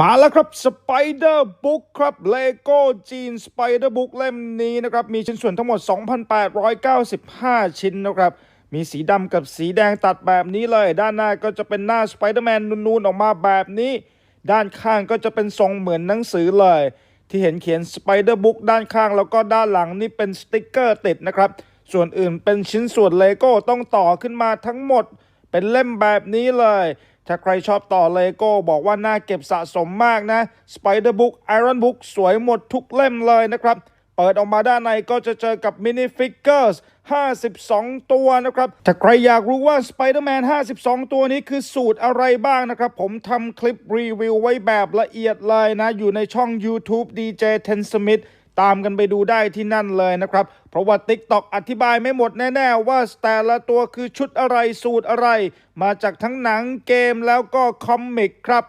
มาแล้วครับ Spider Book ครับ Lego จีน Spider Book เล่มนี้นะครับ มีชิ้นส่วนทั้งหมด 2,895 ชิ้นนะครับ มีสีดำกับสีแดงตัดแบบนี้เลย ด้านหน้าก็จะเป็นหน้า Spider-Man นูนๆ ออกมาแบบนี้ ด้านข้างก็จะเป็นทรงเหมือนหนังสือเลย ที่เห็นเขียน Spider Book ด้านข้างแล้วก็ด้านหลังนี่เป็นสติกเกอร์ติดนะครับ ส่วนอื่นเป็นชิ้นส่วนเลโก้ต้องต่อขึ้นมาทั้งหมด เป็นเล่มแบบนี้เลย ถ้าใครชอบต่อเลโก้บอกว่าน่าเก็บสะสมมากนะ Spider Book Iron Book สวยหมดทุกเล่มเลยนะครับ เปิดออกมาด้านในก็จะเจอกับมินิฟิกเกอร์ส52 ตัวนะครับ ถ้าใครอยากรู้ว่า Spider-Man 52 ตัวนี้คือสูตรอะไรบ้างนะครับ ผมทำคลิปรีวิวไว้แบบละเอียดเลยนะ อยู่ในช่อง YouTube DJ Ten Smith ตามกันไปดูได้ที่นั่นเลยนะครับ เพราะว่า TikTok อธิบายไม่หมดแน่ ๆ ว่าแต่ละตัวคือชุดอะไรสูตรอะไร มาจากทั้งหนังเกมแล้วก็คอมิกครับ